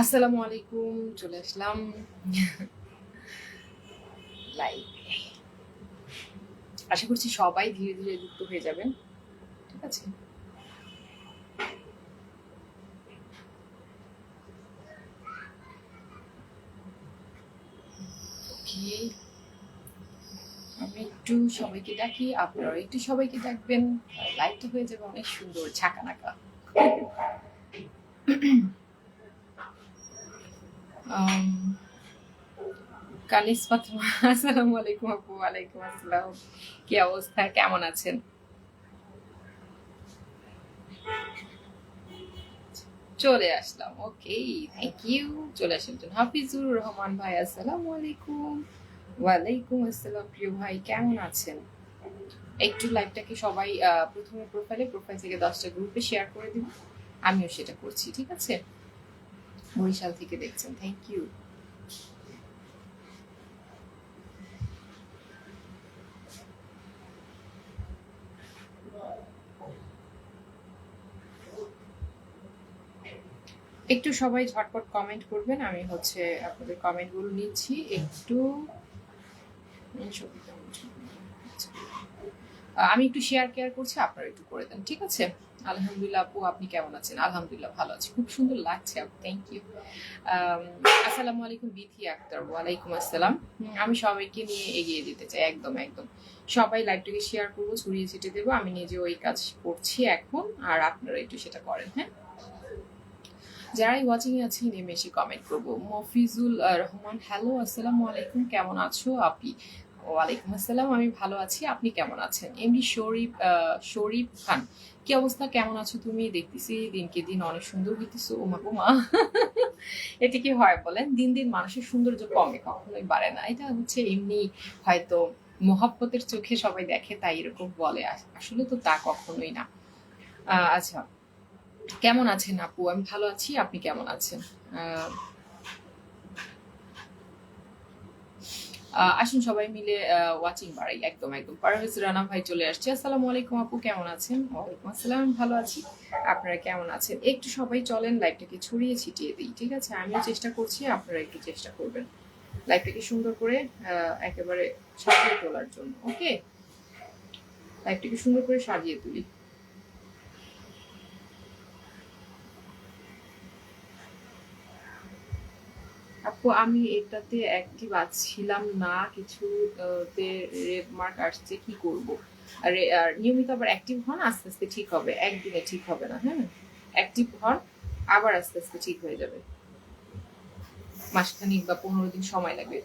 আসসালামু আলাইকুম চলে আসলাম। লাইভে আশা করছি সবাই ধীরে ধীরে যুক্ত হয়ে যাবেন। ঠিক আছে? আমি একটু সবাইকে ডাকি আপনারা একটু সবাইকে ডাকবেন। লাইভটা হয়ে যাবে অনেক সুন্দর um, কানিস ফাতেমা আসসালামু আলাইকুম আপু, ওয়ালাইকুম আসসালাম। কি অবস্থা? কেমন আছেন? চলে আসলাম, ওকে থ্যাংক ইউ চলে জন্য হাফিজুর রহমান ভাই, আসসালামু আলাইকুম। ওয়ালাইকুম আসসালাম, প্রিয় ভাই, কেমন আছেন? একটু লাইভটাকে সবাই প্রথমে প্রোফাইলে প্রোফাইল থেকে দশটা গ্রুপে শেয়ার করে দিব। আমিও সেটা করছি, ঠিক আছে? বরিশাল থেকে দেখছেন। থ্যাংক ইউ একটু সবাই ঝটপট কমেন্ট করবেন, আমি হচ্ছে আপনাদের কমেন্টগুলো নিচ্ছি। একটু আমি একটু শেয়ার কেয়ার করছি, আপনারা একটু করে দেন, ঠিক আছে? আলহামদুলিল্লাহ আপু আপনি কেমন আছেন? আলহামদুলিল্লাহ ভালো আছি। খুব সুন্দর লাগছে আপু থ্যাংক ইউ আসসালামু আলাইকুম বিথি আক্তার ওয়ালাইকুম আসসালাম। আমি সবাইকে নিয়ে এগিয়ে দিতে চাই একদম একদম। সবাই লাইভটাকে শেয়ার করব ছড়িয়ে ছিটিয়ে দেবো। আমি নিজে ওই কাজ করছি এখন আর আপনারা একটু সেটা করেন হ্যাঁ? যারাই ওয়াচিং আছে নেমে এসে কমেন্ট করব। মফিজুল রহমান হ্যালো আসসালামু আলাইকুম কেমন আছো আপনি? ওয়ালাইকুম আসসালাম, আমি ভালো আছি, আপনি কেমন আছেন? এমডি শরীফ শরীফ খান, কি অবস্থা? কেমন আছো তুমি? দেখতেছি দিনকে দিন অনেক সুন্দর হইতেছো ওমা গোমা এটা কি হয় বলেন? দিন দিন মানুষের সৌন্দর্য কমে, কখনোই বাড়ে না। এটা হচ্ছে এমনি হয়তো মহাব্বতের চোখে সবাই দেখে, তাই এরকম বলে। আসলে তো তা কখনোই না। আচ্ছা কেমন আছেন আপু? আমি ভালো আছি, আপনি কেমন আছেন? আসুন সবাই মিলে ওয়াচিং বাড়াই একদম একদম। পারভেজ রানা ভাই চলে আসছে। আসসালামু আলাইকুম আপু, কেমন আছেন? ওয়ালাইকুম আসসালাম, ভালো আছি? আপনারা কেমন আছেন? একটু সবাই চলেন লাইভটাকে ছড়িয়ে ছিটিয়ে দিই, ঠিক আছে? আমিও চেষ্টা করছি, আপনারা একটু চেষ্টা করবেন। লাইভটাকে সুন্দর করে একেবারে সাজিয়ে তোলার জন্য ওকে লাইভটাকে সুন্দর করে সাজিয়ে তুলি। আপু আমি এটাতে অ্যাক্টিভ ছিলাম না। কিছু রেড মার্ক আসছে, কি করব? আর নিয়মিত আবার অ্যাক্টিভ হন, আস্তে আস্তে ঠিক হবে। একদিনে ঠিক হবে না হ্যাঁ? অ্যাক্টিভ হন, আবার আস্তে আস্তে ঠিক হয়ে যাবে। মাসখানিক বা পনেরো দিন সময় লাগবে।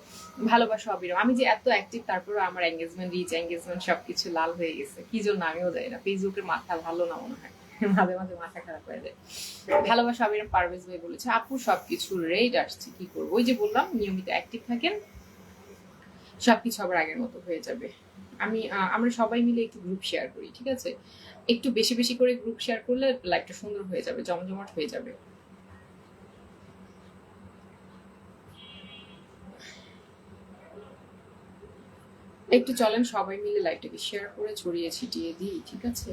ভালোবাসা অবিরাম। আমি যে এত অ্যাক্টিভ তারপরে আমার এঙ্গেজমেন্ট রিচ এঙ্গেজমেন্ট সবকিছু লাল হয়ে গেছে। কি জন্য আমিও জানি না। ফেসবুকের মাথা ভালো না মনে হয়। মাঝে মাঝে মাথা খারাপ হয়ে যায়। ভালোবাসা পারভেজ ভাই বলেছে, আপু, সবকিছু রেড আসছে, কি করব? ওই যে বললাম, নিয়মিত অ্যাক্টিভ থাকেন, সবকিছু আবার আগের মতো হয়ে যাবে। আমি আমরা সবাই মিলে একটু গ্রুপ শেয়ার করি, ঠিক আছে? একটু বেশি বেশি করে গ্রুপ শেয়ার করলে লাইফটা সুন্দর হয়ে যাবে, জমজমাট হয়ে যাবে। একটু চলেন, সবাই মিলে লাইফটাকে শেয়ার করে ছড়িয়ে ছিটিয়ে দিই, ঠিক আছে?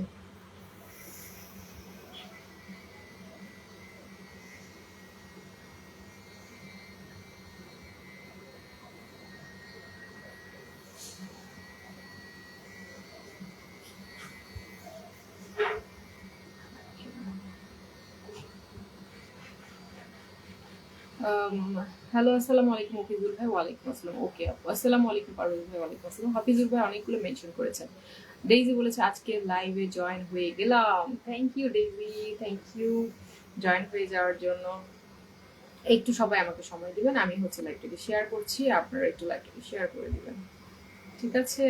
হ্যালো, আসসালামু আলাইকুম হাফিজুল ভাই, ওয়ালাইকুম আসসালাম, ওকে আপু। আসসালামু আলাইকুম, পারভেজ ভাই, ওয়ালাইকুম আসসালাম। হাফিজুল ভাই অনেকগুলো মেনশন করেছেন। ডেইজি বলেছে, আজকে লাইভে জয়েন হয়ে গেলাম। Thank you Daisy thank you join হয়ে যাওয়ার জন্য। একটু সবাই আমাকে সময় দিবেন, আমি হচ্ছে লাইভটাকে শেয়ার করছি, আপনারা একটু লাইভটাকে শেয়ার করে দিবেন। ঠিক আছে?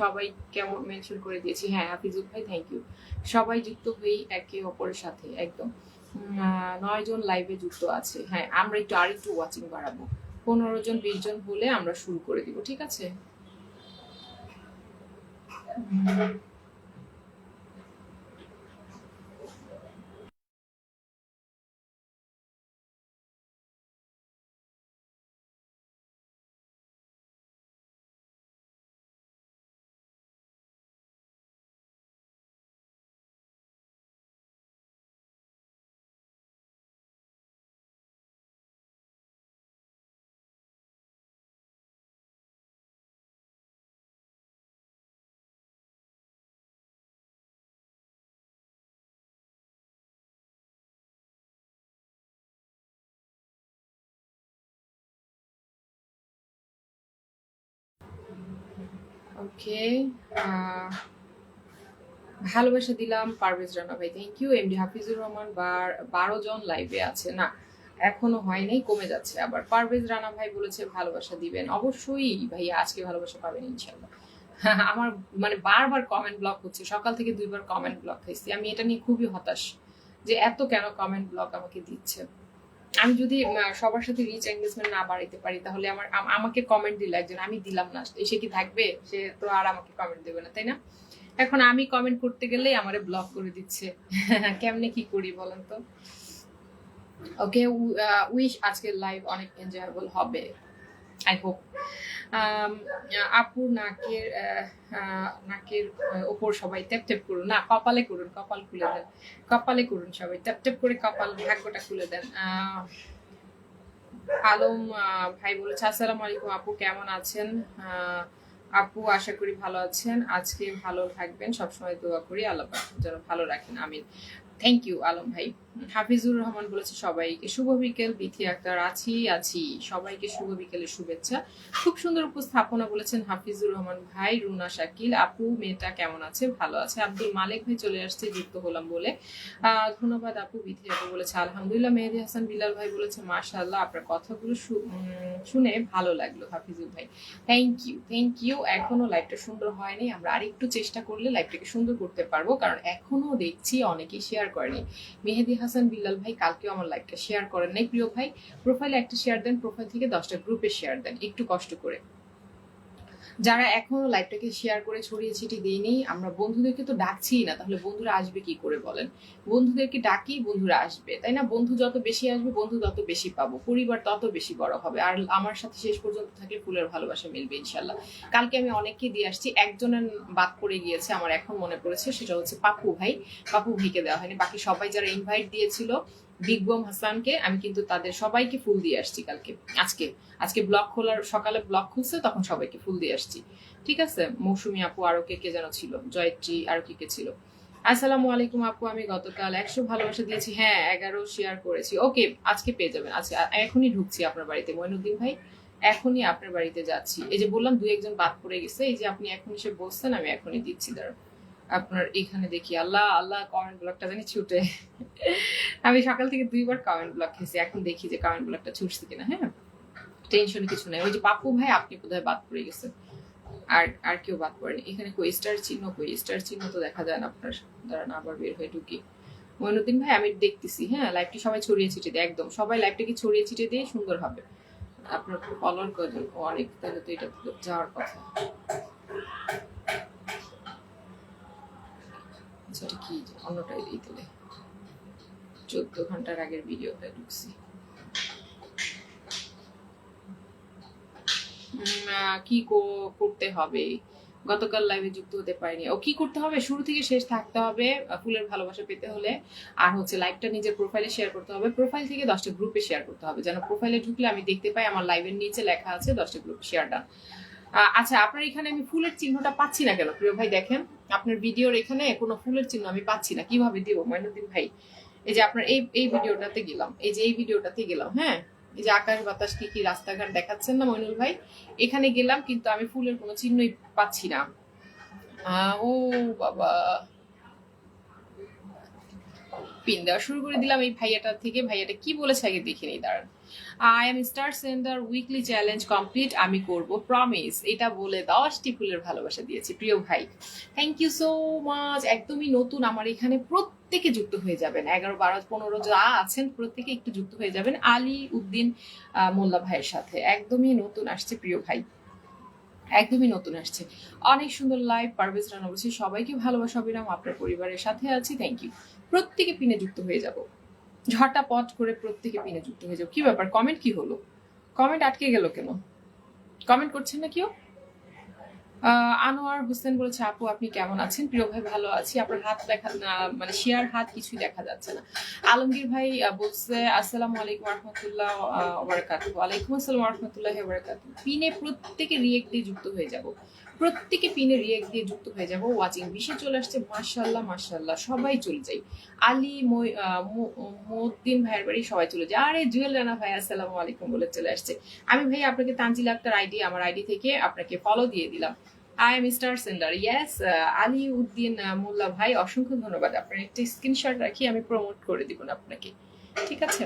সবাই কেমন মেনশন করে দিয়েছি। হ্যাঁ হাফিজুল ভাই থ্যাংক ইউ সবাই যুক্ত হয়েই একে অপরের সাথে একদম। নয় জন লাইভে যুক্ত আছে। হ্যাঁ আমরা একটু আর একটু ওয়াচিং বাড়াবো। পনেরো জন, বিশ জন হলে আমরা শুরু করে দিব, ঠিক আছে? ওকে ভালোবাসা দিলাম পারভেজ রানা ভাই thank you MD Hafizur Rahman, বার, বারো জন লাইভে আছে, না, এখনও হয়নি, কমে যাচ্ছে আবার। পারভেজ রানা ভাই বলেছে ভালোবাসা দিবেন, অবশ্যই ভাইয়া, আজকে ভালোবাসা পাবেন ইনশাল্লাহ আমার মানে বারবার কমেন্ট ব্লক হচ্ছে, সকাল থেকে দুইবার কমেন্ট ব্লক খাইছি আমি এটা নিয়ে খুবই হতাশ যে এত কেন কমেন্ট ব্লক আমাকে দিচ্ছে। আমি যদি সবার সাথে রিচ এঙ্গেজমেন্ট না বাড়াইতে পারি, তাহলে আমার আমাকে কমেন্ট দিল একজন, আমি দিলাম না। সে কি থাকবে? সে তো আর আমাকে কমেন্ট দেবে না, তাই না? এখন আমি কমেন্ট করতে গেলেই আমারে ব্লক করে দিচ্ছে। কেমনে কি করি বলেন তো? ওকে উইশ আজকের লাইভ অনেক এনজয়েবল হবে। আই হোপ আপুর নাকের নাকের ওপর সবাই ট্যাপ ট্যাপ করুন। না, কপালে করুন, কপাল খুলে দেন। কপালে করুন সবাই ট্যাপ ট্যাপ করে কপাল, ভাগ্যটা খুলে দেন। আলম ভাই বলেছে, আসসালামু আলাইকুম আপু, কেমন আছেন? আপু, আশা করি ভালো আছেন। আজকে ভালো থাকবেন, সবসময় দোয়া করি, আল্লাহ যেন ভালো রাখেন, আমিন। থ্যাংক ইউ আলম ভাই। হাফিজুর রহমান বলেছে, সবাইকে শুভ বিকেল। বিথি আক্তার আছি আছি। সবাইকে শুভ বিকেলের শুভেচ্ছা। খুব সুন্দর উপস্থাপনা বলেছেন হাফিজুর রহমান ভাই, রুনা শাকিল। আপু, মেয়েটা কেমন আছে? ভালো আছে। আব্দুল মালিক ভাই চলে আসছে, যুক্ত হলাম বলে। ধন্যবাদ আপু, বিথি আপু বলেছে, আলহামদুলিল্লাহ। মেহেদি হাসান বিলাল ভাই বলেছে, মাশাআল্লাহ, আপনার কথাগুলো শুনে ভালো লাগল হাফিজুর ভাই। থ্যাংক ইউ থ্যাংক ইউ এখনও লাইভটা সুন্দর হয়নি। আমরা আরেকটু চেষ্টা করলে লাইভটাকে সুন্দর করতে পারব, কারণ এখনও দেখছি অনেকেই শেয়ার করেনি। মেহেদি হাসান বিল্লাল ভাই কালকেও আমার লাইকটা শেয়ার করেন নাই। প্রিয় ভাই প্রোফাইলে একটা শেয়ার দেন প্রোফাইল থেকে দশটা গ্রুপে শেয়ার দেন। একটু কষ্ট করে। যারা এখনও লাইভটাকে শেয়ার করে ছড়িয়ে ছিটিয়ে দিইনি আমরা বন্ধুদেরকে তো ডাকছি না, তাহলে বন্ধুরা আসবে কি করে বলেন? বন্ধুদেরকে ডাকি, বন্ধুরা আসবে, তাই না? বন্ধু যত বেশি আসবে, বন্ধু তত বেশি পাবো, পরিবার তত বেশি বড় হবে, আর আমার সাথে শেষ পর্যন্ত থাকলে ফুলের ভালোবাসা মিলবে ইনশাল্লাহ কালকে আমি অনেককে দিয়ে আসছি, একজনের বাদ পড়ে গিয়েছে, আমার এখন মনে পড়েছে, সেটা হচ্ছে পাপু ভাই, পাপু ভাইকে দেওয়া হয়নি, বাকি সবাই যারা ইনভাইট দিয়েছিল বিগ বম হাসানকে আমি কিন্তু তাদের সবাইকে ফুল দিয়ে আসছি কালকে। আজকে আজকে ব্লগ খোলার, সকালে ব্লগ খুলছে, তখন সবাইকে ফুল দিয়ে আসছি। ঠিক আছে? মৌসুমি আপু আরও কে কে যেন ছিল, জয়ত্রী আরও কে কে ছিল। আসসালামু আলাইকুম আপু, আমি গতকাল একশো ভালোবাসা দিয়েছি। হ্যাঁ এগারো শেয়ার করেছি। ওকে আজকে পেয়ে যাবেন। আজকে এখনই ঢুকছি আপনার বাড়িতে। মইনুদ্দিন ভাই, এখনই আপনার বাড়িতে যাচ্ছি। এই যে বললাম, দুই একজন বাদ পড়ে গেছে। এই যে আপনি এখন এসে বসছেন, আমি এখনই দিচ্ছি দাঁড়ান আপনার এখানে দেখি, আল্লাহ আল্লাহ কমেন্ট ব্লকটা জানি ছুটে। আমি সকাল থেকে দুইবার কমেন্ট ব্লক খেয়েছি, এখন দেখি যে কমেন্ট ব্লকটা ছুটছে কিনা হ্যাঁ? টেনশন কিছু নাই। ওই যে পাপু ভাই, আপনি বোধহয় বাদ পড়ে গেছেন। আর আর কেউ বাদ পড়েনি। এখানে কই? স্টার চিহ্ন কই? স্টার চিহ্ন তো দেখা যায় না আপনার। দাঁড়ান, আবার বের হয়ে ঢুকি। মইনুদ্দিন ভাই, আমি দেখতেছি হ্যাঁ? লাইভটি সবাই ছড়িয়ে ছিটিয়ে দেয়, একদম। সবাই লাইভটাকে ছড়িয়ে ছিটিয়ে দিয়ে সুন্দর হবে। আপনার ফলোয়ার কজন অনেক, তাহলে তো এটা যাওয়ার কথা। এটা কি? অন্যটাই দিই তাহলে চোদ্দ ঘণ্টার আগের ভিডিওটা ঢুকছি। কি করতে হবে? গতকাল লাইভে যুক্ত হতে পারিনি। ও কি করতে হবে? শুরু থেকে শেষ থাকতে হবে ফুলের ভালোবাসা পেতে হলে। আর হচ্ছে লাইভটা নিজের প্রোফাইলে শেয়ার করতে হবে। প্রোফাইল থেকে দশটা গ্রুপে শেয়ার করতে হবে। যেন প্রোফাইলে ঢুকলে আমি দেখতে পাই, আমার লাইভের নিচে লেখা আছে, দশটা গ্রুপ শেয়ার ডান আচ্ছা আপনার এখানে আমি ফুলের চিহ্নটা পাচ্ছি না কেন? প্রিয় ভাই, দেখেন, আপনার ভিডিওর এখানে কোনো ফুলের চিহ্ন আমি পাচ্ছি না। কীভাবে দিব মইনুদ্দিন ভাই? এই যে আপনার এই এই ভিডিওটাতে গেলাম। এই যে এই ভিডিওটাতে গেলাম হ্যাঁ? এই যে আকাশ বাতাস, কি কি রাস্তাঘাট দেখাচ্ছেন না মইনুল ভাই? এখানে গেলাম, কিন্তু আমি ফুলের কোনো চিহ্নই পাচ্ছি না। ও বাবা। পিন দেওয়া শুরু করে দিলাম এই ভাইয়াটা থেকে। ভাইয়াটা কি বলেছে আগে দেখে দাঁড়ান। I am star centre weekly challenge complete আমি করব প্রমিস এটা বলে দশটি ফুলের ভালোবাসা দিয়েছি, প্রিয় ভাই। থ্যাংক ইউ সো মাচ একদমই নতুন, আমার এখানে প্রত্যেকে যুক্ত হয়ে যাবেন। এগারো, বারো, পনেরো যা আছেন, প্রত্যেকে একটু যুক্ত হয়ে যাবেন আলী উদ্দিন মোল্লা ভাইয়ের সাথে। একদমই নতুন আসছে, প্রিয় ভাই। একদমই নতুন আসছে। অনেক সুন্দর লাইভ পারভেজ রানা বলছি সবাইকে ভালোবাসা অবিরাম আপনার পরিবারের সাথে আছি। থ্যাংক ইউ প্রত্যেকে পিনে যুক্ত হয়ে যাব। ঝটাপট করে প্রত্যেকে পিনে যুক্ত হয়ে যাব কি ব্যাপার? কমেন্ট কি হলো? কমেন্ট আটকে গেল কেন? কমেন্ট করছেন না কেউ? আনোয়ার হোসেন বলেছে, আপু, আপনি কেমন আছেন? প্রিয় ভাই, ভালো আছি। আপনার হাত দেখা মানে শেয়ার হাত কিছুই দেখা যাচ্ছে না। আলমগীর ভাই বলছে, আসসালামু আলাইকুম রহমতুল্লাহ ওয়ারাকাত ওয়ালাইকুম আসসালাম রহমতুল্লাহ ওয়ারাকাত পিনে প্রত্যেকে রিয়েক্ট যুক্ত হয়ে যাব। প্রত্যেকে পিনে রিয়েক্ট দিয়ে যুক্ত হয়ে যাব ওয়াচিং বিশে চলে আসছে মাশাল্লাহ মাশাল্লাহ সবাই চলে যাই আলী আহ, ভাইয়ের বাড়ি সবাই চলে যায়। আরে জুয়েল রানা ভাই আসসালামু আলাইকুম বলে চলে আসছে। আমি ভাই আপনাকে তানজিল আক্তার আইডি আমার আইডি থেকে আপনাকে ফলো দিয়ে দিলাম। I am star sender yes Ali Uddin Molla ভাই অসংখ্য ধন্যবাদ। আপনার একটি স্ক্রিনশট রাখি আমি প্রমোট করে দিব না আপনাকে। ঠিক আছে?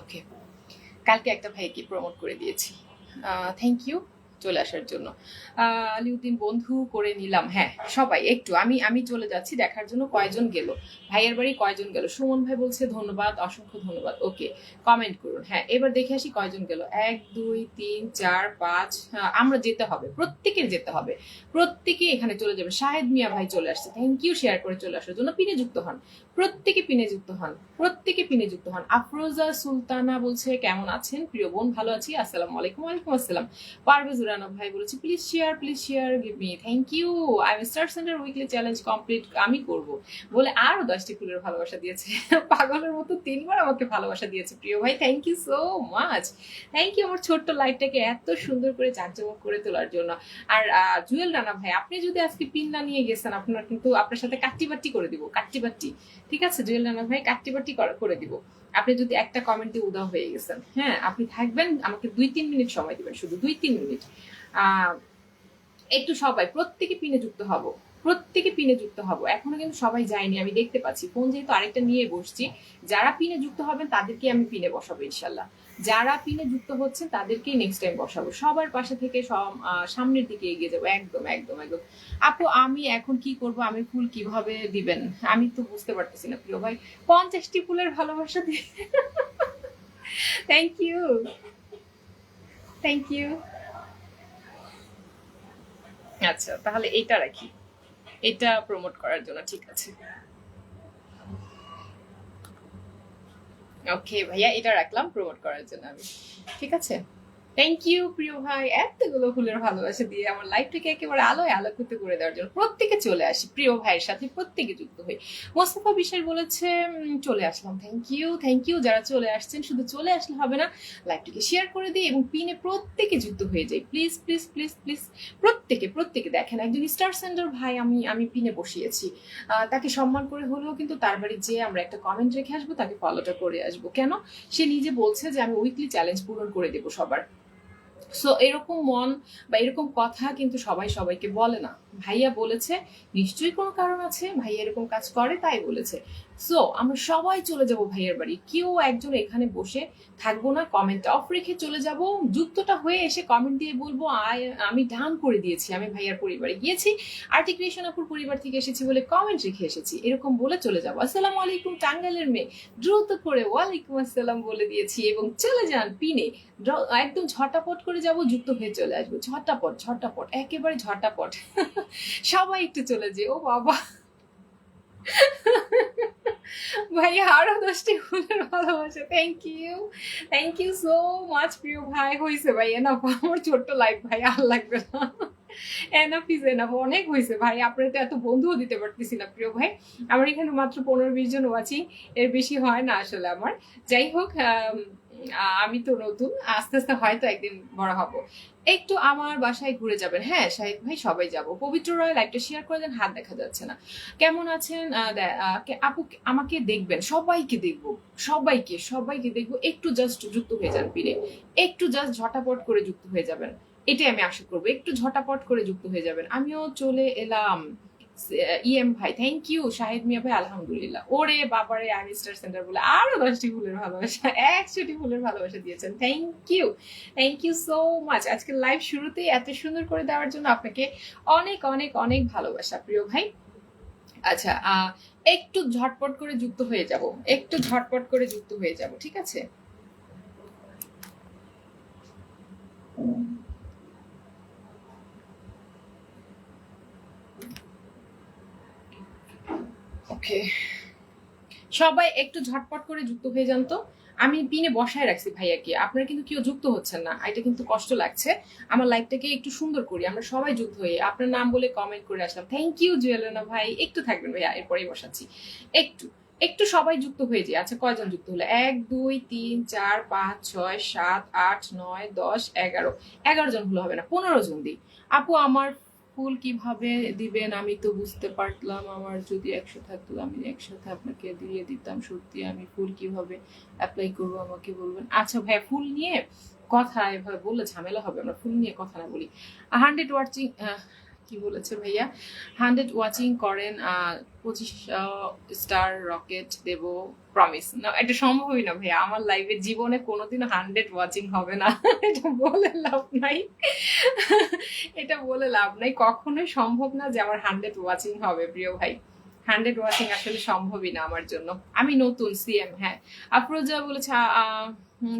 ওকে কালকে একটা ভাইকে প্রমোট করে দিয়েছি। থ্যাংক ইউ চলে আসার জন্য। আলিউদ্দিন বন্ধু করে নিলাম। হ্যাঁ সবাই একটু। আমি আমি চলে যাচ্ছি দেখার জন্য কয়জন গেল? ভাইয়ের বাড়ি কয়জন গেল? সুমন ভাই বলছে ধন্যবাদ অসংখ্য ধন্যবাদ। ওকে কমেন্ট করুন। হ্যাঁ এবার দেখে আসি কয়জন গেল। এক দুই তিন চার পাঁচ হ্যাঁ, আমরা যেতে হবে প্রত্যেকের যেতে হবে। প্রত্যেকে এখানে চলে যাবে। শাহেদ মিয়া ভাই চলে আসছে। থ্যাংক ইউ শেয়ার করে চলে আসার জন্য পিনে যুক্ত হন। প্রত্যেকে পিনে যুক্ত হন। প্রত্যেকে পিনে যুক্ত হন। আফরোজা সুলতানা বলছে কেমন আছেন? প্রিয় বোন ভালো আছি? আসসালামু আলাইকুম। ওয়ালাইকুম আসসালাম। পারভেজ রানা ভাই বলেছে please share please share give me thank you I am star centre weekly challenge complete আমি করব। বলে আরও দশটি ফুলের ভালোবাসা দিয়েছে। পাগলের মতো তিনবার আমাকে ভালোবাসা দিয়েছে, প্রিয় ভাই thank you so much thank you আমার ছোট্ট লাইটটাকে এত সুন্দর করে জাঁকজমক করে তোলার জন্য। আর জুয়েল রানা ভাই, আপনি যদি আজকে পিন না নিয়ে গেছেন, আপনার কিন্তু আপনার সাথে কাট্টিবাট্টি করে দিব, কাট্টিবাট্টি। ঠিক আছে, জুয়েল রানা ভাই, কাট্টিবাট্টি করা- করে দিব। আপনি যদি একটা কমেন্টে উদা হয়ে গেছেন হ্যাঁ আপনি থাকবেন, আমাকে দুই তিন মিনিট সময় দিবেন, শুধু দুই তিন মিনিট। একটু সবাই, প্রত্যেকে পিনে যুক্ত হব, প্রত্যেকে পিনে যুক্ত হব। এখনও কিন্তু সবাই যায়নি, আমি দেখতে পাচ্ছি। ফোন যেহেতু আরেকটা নিয়ে বসছি, যারা পিনে যুক্ত হবেন, তাদেরকে আমি পিনে বসাবো, ইনশাল্লাহ। যারা পিনে যুক্ত হচ্ছে, তাদেরকেই নেক্সট টাইম বসাবো। সবার পাশে থেকে সামনের দিকে এগিয়ে যাব। একদম একদম একদম। আপু, আমি এখন কি করব? আমি ফুল কীভাবে দিবেন? আমি তো বুঝতে পারতেছি না, প্রিয় ভাই। পঞ্চাশটি ফুলের ভালোবাসা দিয়ে। থ্যাংক ইউ থ্যাংক ইউ আচ্ছা তাহলে এটা রাখি। এটা প্রমোট করার জন্য, ঠিক আছে। ওকে ভাইয়া এটা রাখলাম প্রমোট করার জন্য আমি। ঠিক আছে? থ্যাংক ইউ প্রিয় ভাই। এতগুলো ফুলের ভালোবাসা দিয়ে আমার লাইফটাকে একেবারে আলোয় আলোকিত করে দেওয়ার জন্য প্রত্যেকে চলে আসি। প্রিয় ভাইয়ের সাথে প্রত্যেকে যুক্ত হই। মোস্তফা বিশ্বাস বলেছে চলে আসলাম। থ্যাংক ইউ থ্যাংক ইউ যারা চলে আসছেন, শুধু চলে আসলে হবে না লাইভটিকে শেয়ার করে দিই এবং পিনে প্রত্যেকে যুক্ত হয়ে যাই। প্লিজ প্লিজ প্লিজ প্লিজ প্রত্যেকে প্রত্যেকে দেখেন, একজন স্টার সেন্টার ভাই আমি আমি পিনে বসিয়েছি। তাকে সম্মান করে হলেও কিন্তু তার বাড়ি যে আমরা একটা কমেন্ট রেখে আসব, তাকে ফলোটা করে আসব। কেন? সে নিজে বলছে যে, আমি উইকলি চ্যালেঞ্জ পূরণ করে দেবো সবার। সো এরকম মন বা এরকম কথা কিন্তু সবাই সবাইকে বলে না। ভাইয়া বলেছে, নিশ্চয়ই কোনো কারণ আছে, ভাইয়া এরকম কাজ করে, তাই বলেছে। সো আমরা সবাই চলে যাব ভাইয়ের বাড়ি। কেউ একজন এখানে বসে থাকব না কমেন্ট অফ রেখে চলে যাব। যুক্তটা হয়ে এসে কমেন্ট দিয়ে বলব আমি ডান করে দিয়েছি, আমি ভাইয়ার পরিবারে গিয়েছি। আর্টিক্রিয়েশন আপুর পরিবার থেকে এসেছি বলে কমেন্ট রেখে এসেছি। এরকম বলে চলে যাব। আসসালামু আলাইকুম টাঙ্গালের মেয়ে। দ্রুত করে ওয়ালাইকুম আসসালাম বলে দিয়েছি এবং চলে যান পিনে। একদম ঝটাপট করে যাব, যুক্ত হয়ে চলে আসব। ঝটাপট ঝটাপট, একেবারে ঝটাপট। সবাই একটু চলে যে ও বাবা। ভাই, আরও দশটি ফুলের ভালোবাসা। Thank you thank you so much প্রিয় ভাই। হয়েছে ভাই এনাফ আমার ছোট্ট লাইফ ভাই, আর লাগবে না। এনাফ ইজ এনাফ অনেক হয়েছে ভাই। আপনার তো এত বন্ধুও দিতে পারতেছি না, প্রিয় ভাই। আমার এখানে মাত্র পনেরো বিশ জন আছি। এর বেশি হয় না আসলে আমার। যাই হোক আম, তো নতুন আস্তে আস্তে হয়তো একদিন বড় হব। একটু আমার বাসায় ঘুরে যাবেন। হ্যাঁ শাহিদ ভাই সবাই যাব। পবিত্র রয় লাইভটা শেয়ার করে দেন হাত দেখা যাচ্ছে না। কেমন আছেন? আপু আমাকে দেখবেন সবাইকে দেখব সবাইকে সবাইকে দেখব। একটু জাস্ট যুক্ত হয়ে যান পিনে একটু জাস্ট ঝটাপট করে যুক্ত হয়ে যাবেন। এটাই আমি আশা করব। একটু ঝটাপট করে যুক্ত হয়ে যাবেন। আমিও চলে এলাম। ইএম ভাই থ্যাংক ইউ শাহিদ মিয়া ভাই, আলহামদুলিল্লাহ। ওরে বাবারে আমি স্টার সেন্টার বলে আরও দশটি ফুলের ভালোবাসা, একশোটি ফুলের ভালোবাসা দিয়েছেন। Thank you thank you so much আজকে লাইভ শুরুতেই এত সুন্দর করে দেওয়ার জন্য আপনাকে অনেক অনেক অনেক ভালোবাসা, প্রিয় ভাই। আচ্ছা একটু ঝটপট করে যুক্ত হয়ে যাব। একটু ঝটপট করে যুক্ত হয়ে যাব, ঠিক আছে? ওকে সবাই একটু ঝটপট করে যুক্ত হয়ে যান তো। আমি পিনে বসায় রাখছি ভাইয়াকে। আপনারা কিন্তু কেউ যুক্ত হচ্ছেন না। এটা কিন্তু কষ্ট লাগছে। আমার লাইফটাকে একটু সুন্দর করি। আমরা সবাই যুক্ত হয়ে আপনার নাম বলে কমেন্ট করে আসলাম। থ্যাংক ইউ জুয়েলানা ভাই। একটু থাকবেন ভাইয়া, এরপরেই বসাচ্ছি। একটু একটু সবাই যুক্ত হয়ে যায় আচ্ছা কয়জন যুক্ত হলো? এক, দুই, তিন, চার, পাঁচ, ছয়, সাত, আট, নয়, দশ, এগারো। এগারো জন হলো হবে না, পনেরো জন দিই। আপু, আমার ফুল কীভাবে দিবেন আমি তো বুঝতে পারলাম, আমার যদি একশো থাকতো আমি একসাথে আপনাকে দিয়ে দিতাম। সত্যি আমি ফুল কীভাবে অ্যাপ্লাই করব আমাকে বলবেন। আচ্ছা ভাই ফুল নিয়ে কথা, এভাবে বললে ঝামেলা হবে, আমরা ফুল নিয়ে কথা না বলি। হান্ড্রেড ওয়াচিং কি বলেছে ভাইয়া? হান্ড্রেড ওয়াচিং করেন পঁচিশ স্টার রকেট দেব প্রমিস না, এটা সম্ভবই না ভাইয়া। আমার লাইফে জীবনে কোনোদিনও হান্ড্রেড ওয়াচিং হবে না। এটা বলে লাভ নাই। এটা বলে লাভ নাই। কখনোই সম্ভব না যে আমার হান্ড্রেড ওয়াচিং হবে, প্রিয় ভাই। হান্ড্রেড ওয়াচিং আসলে সম্ভবই না আমার জন্য। আমি নতুন সিএম হ্যাঁ। আফরোজা বলেছে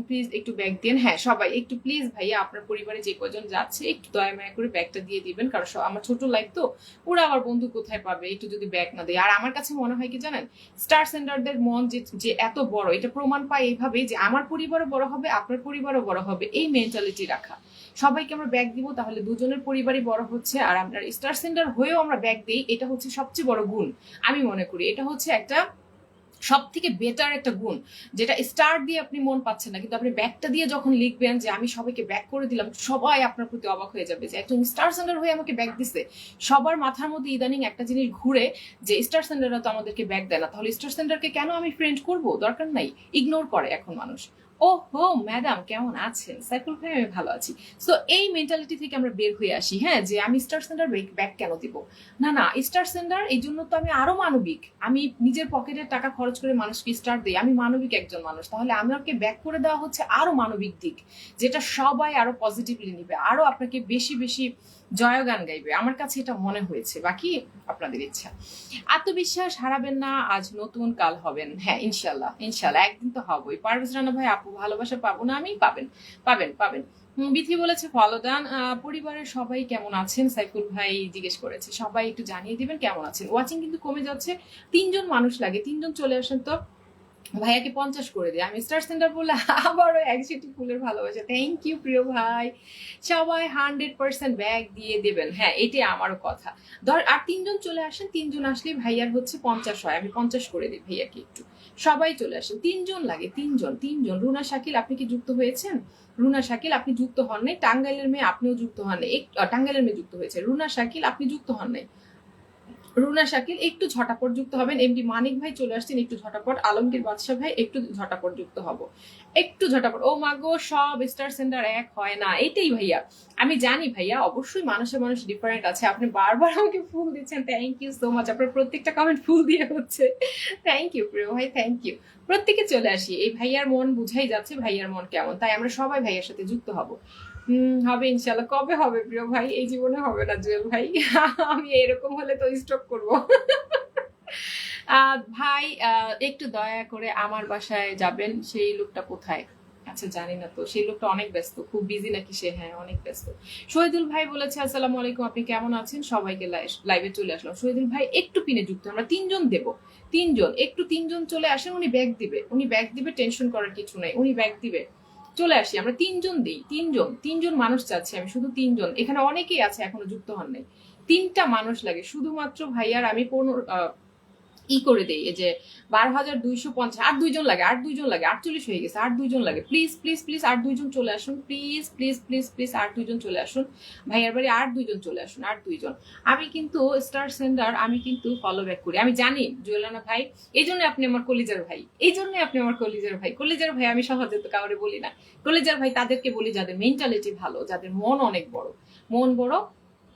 প্লিজ একটু ব্যাগ দিন হ্যাঁ সবাই, একটু প্লিজ ভাইয়া, আপনার পরিবারে যে কজন যাচ্ছে, একটু দয়া মায়া করে ব্যাগটা দিয়ে দিবেন। কারণ আমার ছোট লাইফ তো, ওরা আমার বন্ধু কোথায় পাবে? একটু যদি ব্যাগ না দেয়। আর আমার কাছে মনে হয় কি জানেন স্টার সেন্টারদের মন যে যে এত বড়, এটা প্রমাণ পায় এইভাবে যে, আমার পরিবারও বড় হবে, আপনার পরিবারও বড় হবে। এই মেন্টালিটি রাখা। সবাইকে আমরা ব্যাগ দিব, তাহলে দুজনের পরিবারই বড় হচ্ছে। আর আমরা স্টার সেন্টার হয়েও আমরা ব্যাগ দিই, এটা হচ্ছে সবচেয়ে বড় গুণ, আমি মনে করি। এটা হচ্ছে একটা সব থেকে বেটার একটা গুণ, যেটা স্টার দিয়ে আপনি মন পাচ্ছেন না, কিন্তু আপনি ব্যাগটা দিয়ে যখন লিখবেন যে আমি সবাইকে ব্যাগ করে দিলাম, সবাই আপনার প্রতি অবাক হয়ে যাবে যে একজন স্টার সেন্টার হয়ে আমাকে ব্যাগ দিছে। সবার মাথার মধ্যে ইদানিং একটা জিনিস ঘুরে যে স্টার সেন্টাররা তো আমাদেরকে ব্যাগ দেয় না, তাহলে স্টার সেন্টারকে কেন আমি ফ্রেন্ড করব? দরকার নাই ইগনোর করে এখন মানুষ। ও হো ম্যাডাম কেমন আছেন? সাইকুল ভাই, আমি ভালো আছি। সো এই মেন্টালিটি থেকে আমরা বের হয়ে আসি হ্যাঁ? যে আমি স্টার সেন্টার ব্যাক কেন দিব? না না স্টার সেন্টার এই জন্য তো আমি আরও মানবিক। আমি নিজের পকেটের টাকা খরচ করে মানুষকে স্টার দিই। আমি মানবিক একজন মানুষ। তাহলে আমাকে ব্যাক করে দেওয়া হচ্ছে আরও মানবিক দিক, যেটা সবাই আরও পজিটিভলি নিবে, আরও আপনাকে বেশি বেশি জয়গান গাইবে। আমার কাছে এটা মনে হয়েছে, বাকি আপনাদের ইচ্ছা। আত্মবিশ্বাস হারাবেন না, আজ নতুন কাল হবেন। হ্যাঁ ইনশাল্লাহ ইনশাল্লাহ একদিন তো হবই। পারভেজ রানা ভাই, আপু, ভালোবাসা পাবো না আমি? পাবেন পাবেন পাবেন। বিথি বলেছে ফলো ডান পরিবারের সবাই কেমন আছেন? সাইফুল ভাই জিজ্ঞেস করেছে, সবাই একটু জানিয়ে দিবেন কেমন আছেন? ওয়াচিং কিন্তু কমে যাচ্ছে। তিনজন মানুষ লাগে, তিনজন চলে আসেন তো ভাইয়াকে পঞ্চাশ করে দিই। আমি স্টার সেন্টার বললে আবারও একশোটি ফুলের ভালোবাসা। থ্যাংক ইউ প্রিয় ভাই। সবাই হান্ড্রেড পার্সেন্ট ব্যাগ দিয়ে দেবেন। হ্যাঁ এটাই আমারও কথা। ধর, আর তিনজন চলে আসেন, তিনজন আসলে ভাইয়ার হচ্ছে পঞ্চাশ হয়। আমি পঞ্চাশ করে দিই ভাইয়াকে একটু। সবাই চলে আসেন। তিনজন লাগে, তিনজন তিনজন। রুনা, শাকিল, আপনি কি যুক্ত হয়েছেন? রুনা, শাকিল, আপনি যুক্ত হন নাই। টাঙ্গাইলের মেয়ে আপনিও যুক্ত হন নাই। টাঙ্গাইলের মেয়ে যুক্ত হয়েছে। রুনা, শাকিল, আপনি যুক্ত হন নাই। রুনা শাকিল একটু ঝটাপট যুক্ত হবেন। এমডি মানিক ভাই চলে আসছেন একটু ঝটাপট। আলমগীর বাদশাহ ভাই একটু ঝটাপট যুক্ত হব। একটু ঝটাপট। ও মাগো সব স্টার সেন্টার এক হয় না। এটাই ভাইয়া। আমি জানি ভাইয়া, অবশ্যই মানুষের মানুষ ডিফারেন্ট আছে। আপনি বারবার আমাকে ফুল দিচ্ছেন। থ্যাংক ইউ সো মাচ আপনার প্রত্যেকটা কমেন্ট ফুল দিয়ে হচ্ছে। থ্যাংক ইউ প্রিয় ভাই থ্যাংক ইউ প্রত্যেকে চলে আসি। এই ভাইয়ার মন বুঝাই যাচ্ছে ভাইয়ার মন কেমন। তাই আমরা সবাই ভাইয়ার সাথে যুক্ত হব। হবে ইনশাল্লাহ। কবে হবে প্রিয় ভাই? এই জীবনে হবে না, জুয়েল ভাই। আমি এরকম হলে তো স্টপ করব। ভাই একটু দয়া করে আমার বাসায় যাবেন। সেই লোকটা কোথায়? আচ্ছা জানি না তো। সেই লোকটা অনেক ব্যস্ত। খুব বিজি নাকি সে? হ্যাঁ অনেক ব্যস্ত। শহীদুল ভাই বলেছে, আসসালামু আলাইকুম, আপনি কেমন আছেন? সবাইকে লাইভে চলে আসলাম। শহীদুল ভাই একটু পিনে যুক্ত। আমরা তিনজন দেব। তিনজন। একটু তিনজন চলে আসেন উনি ব্যাগ দিবে। উনি ব্যাগ দিবে টেনশন করার কিছু নাই। উনি ব্যাগ দিবে। চলে আসি, আমরা তিনজন দিই, তিনজন তিনজন মানুষ চাচ্ছি আমি, শুধু তিনজন, এখানে অনেকেই আছে এখনও যুক্ত হন নাই। তিনটা মানুষ লাগে, শুধুমাত্র ভাইয়ার আমি পনেরো ই করে দেই যে বারো হাজার দুইশো পঞ্চাশ, আর দুইজন লাগে, আর দুইজন লাগে, আটচল্লিশ হয়ে গেছে, আর দুইজন লাগে। প্লিজ প্লিজ প্লিজ আর দুইজন চলে আসুন প্লিজ প্লিজ প্লিজ প্লিজ আর দুইজন চলে আসুন। ভাইয়ার বাড়ি আর দুইজন চলে আসুন, আর দুইজন। আমি কিন্তু স্টার সেন্টার আমি কিন্তু ফলো ব্যাক করি। আমি জানি, জুয়েলানা ভাই, এই জন্য আপনি আমার কলিজার ভাই, এই জন্য আপনি আমার কলিজার ভাই। কলিজার ভাই আমি সহজে তো কাউরে বলি না। কলিজার ভাই তাদেরকে বলি যাদের মেন্টালিটি ভালো, যাদের মন অনেক বড়। মন বড়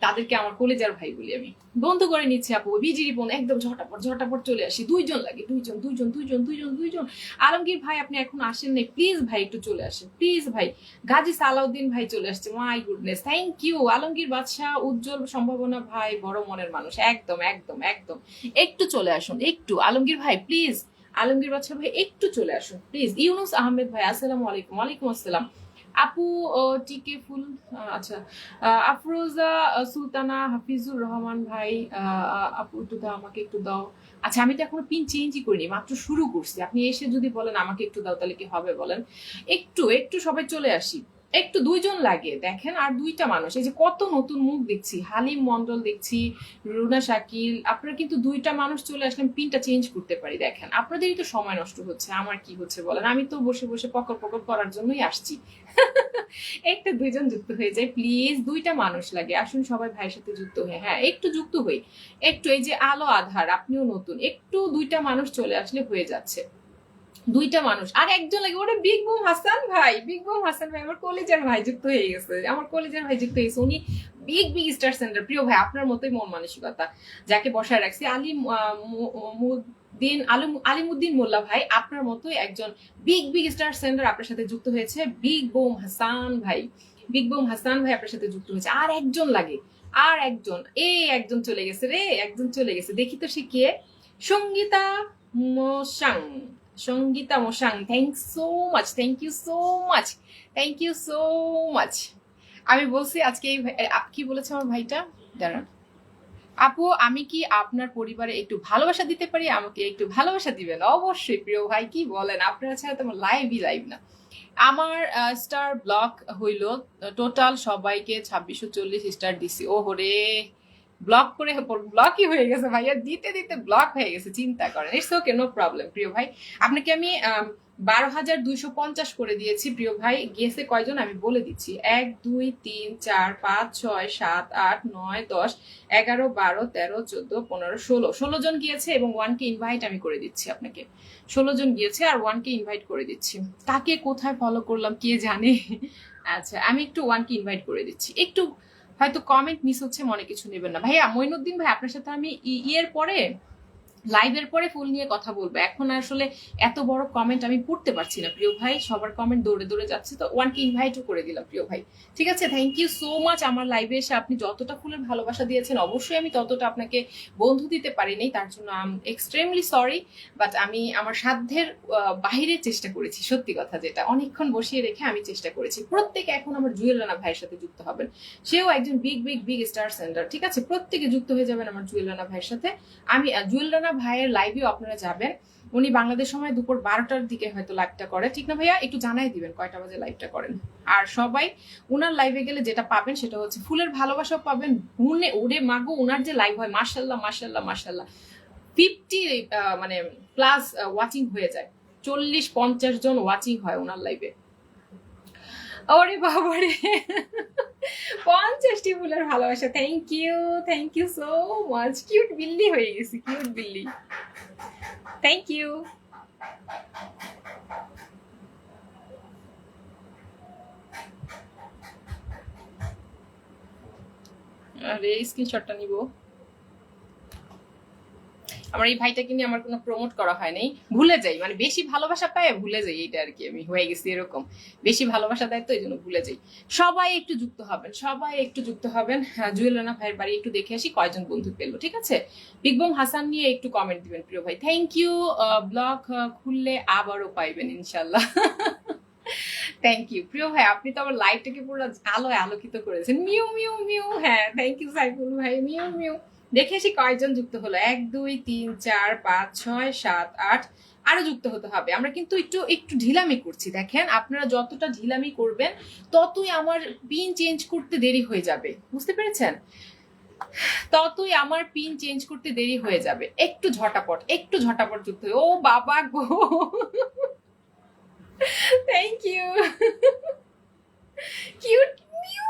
তাদেরকে আমার কলেজার ভাই বলি আমি। বন্ধ করে নিচ্ছে আপু বিজিরি বোন, একদম ঝটাপট ঝটাপট চলে আসি। দুইজন লাগে, দুইজন দুইজন দুইজন দুইজন দুইজন। আলমগীর ভাই, আপনি এখন আসেন নাই প্লিজ ভাই একটু চলে আসেন প্লিজ ভাই। গাজী সালাউদ্দিন ভাই চলে আসছে my goodness thank you Alamgir Badshah, উজ্জ্বল সম্ভাবনা ভাই, বড় মনের মানুষ, একদম একদম একদম। একটু চলে আসুন, একটু। আলমগীর ভাই প্লিজ আলমগীর বাদশাহ ভাই, একটু চলে আসুন প্লিজ ইউনুস আহমেদ ভাই, আসসালামু আলাইকুম, ওয়ালাইকুম আসসালাম। আপু টিকে ফুল আচ্ছা। আফরোজা সুলতানা, হাফিজুর রহমান ভাই আপু দাও, আমাকে একটু দাও। আচ্ছা আমি তো এখনও পিন চেঞ্জই করিনি, মাত্র শুরু করছি। আপনি এসে যদি বলেন, আমাকে একটু দাও, তাহলে কি হবে বলেন? একটু একটু সবাই চলে আসি। একটু দুইজন লাগে, দেখেন, আর দুইটা মানুষ। এই যে কত নতুন মুখ দেখছি, হালিম মন্ডল দেখছি, রুনা শাকিল, আপনারা কিন্তু দুইটা মানুষ চলে আসলে পিনটা চেঞ্জ করতে পারি, দেখেন। আপনাদেরই তো সময় নষ্ট হচ্ছে, আমার কি হচ্ছে বলেন? আমি তো বসে বসে পকর পকর করার জন্যই আসছি। একটা দুইজন যুক্ত হয়ে যায় প্লিজ দুইটা মানুষ লাগে। আসুন, সবাই ভাইয়ের সাথে যুক্ত হয়ে। হ্যাঁ একটু যুক্ত হই। একটু এই যে আলো আধার, আপনিও নতুন। একটু দুইটা মানুষ চলে আসলে হয়ে যাচ্ছে। দুইটা মানুষ। আর একজন লাগে, ওটা বিগ বুম হাসান ভাই। বিগ বুম হাসান ভাই আমার কলেজের ভাই যুক্ত হয়ে গেছে। আমার কলেজের ভাই যুক্ত হয়ে গেছে। উনি বিগ বিগ স্টার সেন্টার প্রিয় ভাই, আপনার মতোই মন মানসিকতা, যাকে বসায় রাখছি। আলী মু- আলম আলিমুদ্দিন মোল্লা ভাই, আপনার মতোই একজন বিগ বিগ স্টার সেন্টার আপনার সাথে যুক্ত হয়েছে। বিগ বুম হাসান ভাই। বিগ বুম হাসান ভাই আপনার সাথে যুক্ত হয়েছে। আর একজন লাগে, আর একজন এই একজন চলে গেছে রে, একজন চলে গেছে। দেখি তো সে কে? Sangita Mosang Sangita Mosang thank so much thank you so much thank you so much আমি বলছি আজকে কি বলেছে আমার ভাইটা? দাঁড়ান। আপু, আমি কি আপনার পরিবারে একটু ভালোবাসা দিতে পারি? আমাকে একটু ভালোবাসা দিবেন। অবশ্যই, প্রিয় ভাই, কি বলেন? আপনারা ছাড়া তো আমার লাইভই লাইভ না। আমার স্টার ব্লক হইল টোটাল সবাইকে ছাব্বিশশো চল্লিশ স্টার দিছি। ও হরে ব্লক করে ব্লকই হয়ে গেছে ভাইয়া। দিতে দিতে ব্লক হয়ে গেছে, চিন্তা করেন। ইটস ওকে নো প্রবলেম প্রিয় ভাই। আপনাকে আমি বারো হাজার দুইশো পঞ্চাশ করে দিয়েছি, প্রিয় ভাই। গিয়েছে কয়জন আমি বলে দিচ্ছি। এক, দুই, তিন, চার, পাঁচ, ছয়, সাত, আট, নয়, দশ, এগারো, বারো, তেরো, চোদ্দ, পনেরো, ষোলো। ষোলো জন গিয়েছে এবং ওয়ানকে ইনভাইট আমি করে দিচ্ছি আপনাকে। ষোলো জন গিয়েছে আর ওয়ানকে ইনভাইট করে দিচ্ছি। কাকে কোথায় ফলো করলাম কে জানে? আচ্ছা আমি একটু ওয়ানকে ইনভাইট করে দিচ্ছি। একটু হয়তো কমেন্ট মিস হচ্ছে, মনে কিছু নেবেন না। ভাইয়া, মইনুদ্দিন ভাই, আপনার সাথে আমি ইয়ের পরে লাইভের পরে ফুল নিয়ে কথা বলব। এখন আসলে এত বড় কমেন্ট আমি পড়তে পারছি না, প্রিয় ভাই। সবার কমেন্ট দৌড়ে দৌড়ে যাচ্ছে তো। ওয়ানকে ইনভাইটও করে দিলাম, প্রিয় ভাই। ঠিক আছে? থ্যাংক ইউ সো মাচ আমার লাইভে এসে। আপনি যতটা ফুলের ভালোবাসা দিয়েছেন, অবশ্যই আমি ততটা আপনাকে বন্ধু দিতে পারিনি তার জন্য আম এক্সট্রিমলি সরি বাট আমি আমার সাধ্যের বাহিরে চেষ্টা করেছি। সত্যি কথা যেটা। অনেকক্ষণ বসিয়ে রেখে আমি চেষ্টা করেছি। প্রত্যেকে এখন আমার জুয়েল রানা ভাইয়ের সাথে যুক্ত হবেন। সেও একজন big big big star centre ঠিক আছে? প্রত্যেকে যুক্ত হয়ে যাবেন আমার জুয়েল রানা ভাইয়ের সাথে। আমি জুয়েল রানা ভাইয়ের লাইভেও আপনারা যাবেন। উনি বাংলাদেশ সময় দুপুর বারোটার দিকে হয়তো লাইভটা করে। ঠিক না ভাইয়া? একটু জানাই দিবেন, কয়টা বাজে লাইভটা করেন। আর সবাই, উনার লাইভে গেলে যেটা পাবেন সেটা হচ্ছে ফুলের ভালোবাসাও পাবেন। গুনে ওরে মাগো, উনার যে লাইভ হয় মার্শাল্লাহ মার্শাল্লাহ মার্শাল্লাহ ফিফটি মানে প্লাস ওয়াচিং হয়ে যায়। চল্লিশ, পঞ্চাশ জন ওয়াচিং হয় ওনার লাইভে ওরে বাবারে। পঞ্চাশটি ফুলের ভালোবাসা thank you thank you so much cute বিল্লি হয়ে গেছে কিউট বিল্লি। থ্যাংক ইউ আরে স্ক্রিনশটটা নিব। আমার এই ভাইটাকে নিয়ে আমার কোনো প্রমোট করা হয় নাই। ভুলে যাই মানে বেশি ভালোবাসা পায় ভুলে যাই এইটা আর কি আমি হয়ে গেছি এরকম। বেশি ভালোবাসা দেয় তো এই জন্য ভুলে যাই। সবাই একটু যুক্ত হবেন সবাই একটু যুক্ত হবেন। হ্যাঁ, জুয়েল রানা ভাইয়ের বাড়ি একটু দেখে আসি কয়জন বন্ধু পেল ঠিক আছে? বিগবম হাসান নিয়ে একটু কমেন্ট দিবেন প্রিয় ভাই। থ্যাংক ইউ ব্লগ খুললে আবারও পাইবেন ইনশাল্লাহ। থ্যাংক ইউ প্রিয় ভাই আপনি তো আমার লাইফটাকে পুরো আলোয় আলোকিত করেছেন। মিউ মিউ মিউ। হ্যাঁ থ্যাংক ইউ সাইফুল ভাই। মিউ মিউ। দেখে আসি কয়জন যুক্ত হলো। এক, দুই, তিন, চার, পাঁচ, ছয়, সাত, আট, আরও যুক্ত হতে হবে। আমরা কিন্তু একটু একটু ঢিলামি করছি। দেখেন, আপনারা যতটা ঢিলামি করবেন, ততই আমার পিন চেঞ্জ করতে দেরি হয়ে যাবে। বুঝতে পেরেছেন? ততই আমার পিন চেঞ্জ করতে দেরি হয়ে যাবে। একটু ঝটাপট একটু ঝটাপট যুক্ত ও বাবা গো! Thank you cute mew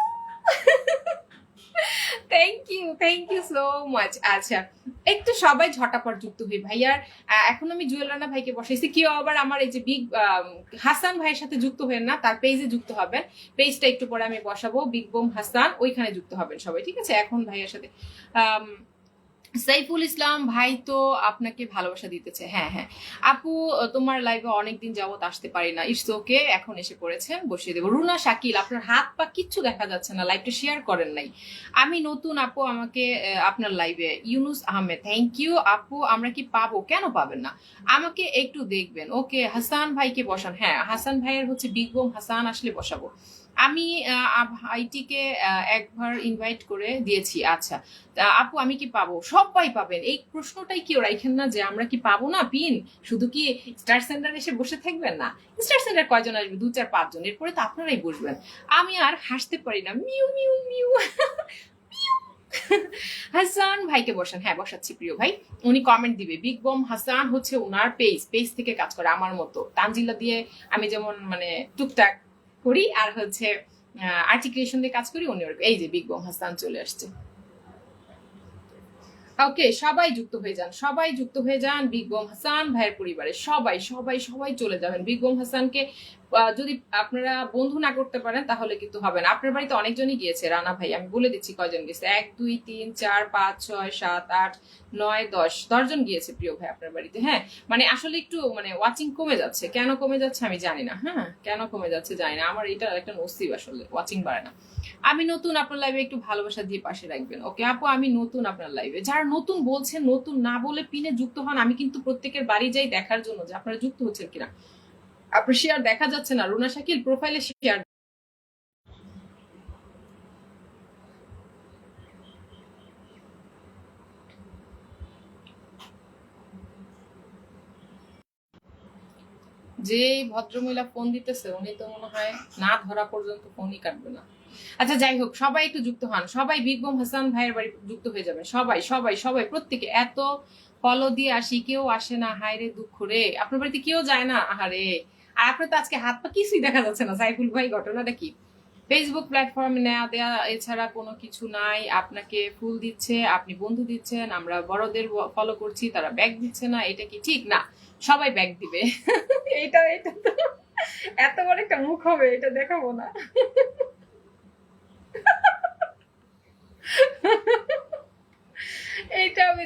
thank you thank you so much আচ্ছা একটু সবাই ঝটাপট যুক্ত হই ভাই আর এখন আমি জুয়েল রানা ভাইকে বসাইছি। কেউ আবার আমার এই যে বিগ হাসান ভাইয়ের সাথে যুক্ত হবেন না, তার পেজে যুক্ত হবেন। পেজটা একটু পরে আমি বসাবো। বিগ বোম হাসান, ওইখানে যুক্ত হবেন সবাই, ঠিক আছে? এখন ভাইয়ের সাথে। সাইফুল ইসলাম ভাই তো আপনাকে ভালোবাসা দিতেছে হ্যাঁ হ্যাঁ। আপু, তোমার লাইভে অনেকদিন যাবত আসতে পারি না। ইটস ওকে এখন এসে পড়েছেন বসিয়ে দেবো। রুনা, শাকিল, আপনার হাত পা কিচ্ছু দেখা যাচ্ছে না লাইভটা শেয়ার করেন নাই। আমি নতুন, আপু, আমাকে আপনার লাইভে ইউনুস আহমেদ থ্যাংক ইউ আপু, আমরা কি পাবো? কেন পাবেন না? আমাকে একটু দেখবেন। ওকে হাসান ভাইকে বসান। হ্যাঁ হাসান ভাইয়ের হচ্ছে বিগ বোম হাসান আসলে বসাবো। আমি ভাইটিকে একবার ইনভাইট করে দিয়েছি। আচ্ছা আপু আমি কি পাবো? সবাই পাবেন। এই প্রশ্নটাই কেউ রাখেন না যে আমরা কি পাবো না? পিন, শুধু কি স্টার সেন্টার এসে বসে থাকবেন না? স্টার সেন্টার কয়জন আসবে? দু, চার, পাঁচজন। এরপরে তো আপনারাই বসবেন। আমি আর হাসতে পারি না। মিউ মিউ মিউ। মিউ। হাসান ভাইকে বসান। হ্যাঁ বসাচ্ছি প্রিয় ভাই। উনি কমেন্ট দিবে। বিগ বম হাসান হচ্ছে ওনার পেজ পেজ থেকে কাজ করে আমার মতো। তানজিলা দিয়ে আমি যেমন মানে টুকটাক করি আর হচ্ছে আর্টিকুলেশন দিয়ে কাজ করি ওরকম এই যে বিগ বম হাসান চলে আসছে। ওকে সবাই যুক্ত হয়ে যান, সবাই যুক্ত হয়ে যান বিগ বম হাসান ভাইয়ের পরিবারে। সবাই সবাই সবাই চলে যাবেন। বিগ বম হাসানকে যদি আপনারা বন্ধু না করতে পারেন, তাহলে কিন্তু হবে না। আপনার বাড়িতে অনেকজনই গিয়েছে, রানা ভাই, আমি বলে দিচ্ছি কয়জন গেছে এক, দুই, তিন, চার, পাঁচ, ছয়, সাত, আট, নয়, দশ, দশজন গিয়েছে প্রিয় ভাই আপনার বাড়িতে হ্যাঁ? মানে আসলে একটু মানে ওয়াচিং কমে যাচ্ছে। কেন কমে যাচ্ছে আমি জানি না হ্যাঁ? কেন কমে যাচ্ছে জানি না। আমার এটা একটা নসিব আসলে ওয়াচিং বাড়ে না। আমি নতুন আপনার লাইভে একটু ভালোবাসা দিয়ে পাশে রাখবেন ওকে আপু, আমি নতুন আপনার লাইভে যারা নতুন বলছেন, নতুন না বলে পিনে যুক্ত হন, আমি কিন্তু প্রত্যেকের বাড়ি যাই দেখার জন্য যে আপনারা যুক্ত হচ্ছেন কিনা। আপনার শেয়ার দেখা যাচ্ছে না। রুনা শাকিল প্রোফাইলে শেয়ার যে ভদ্রমহিলা ফোন দিতেছে, উনি তো মনে হয় না ধরা পর্যন্ত ফোনই কাটবে না। আচ্ছা যাই হোক, সবাই একটু যুক্ত হন। সবাই বিগবম হাসান ভাইয়ের বাড়ি যুক্ত হয়ে যাবেন সবাই সবাই সবাই, প্রত্যেকে এত ফলো দিয়ে আসি, কেউ আসে না। হায় রে দুঃখ রে। আপনার বাড়িতে কেউ যায় না? আহারে। আপনার তো আজকে হাত পা কিছুই দেখা যাচ্ছে না। সাইফুল ভাই, ঘটনাটা কি? ফেসবুক প্ল্যাটফর্মে নেওয়া দেওয়া এছাড়া কোনো কিছু নাই। আপনাকে ফুল দিচ্ছে, আপনি বন্ধু দিচ্ছেন, আমরা বড়দের ফলো করছি, তারা ব্যাগ দিচ্ছে না। এটা কি ঠিক? না, সবাই ব্যাগ দিবে। এটা এটা তো এত বড় একটা মুখ হবে, এটা দেখাবো না। এইটা আমি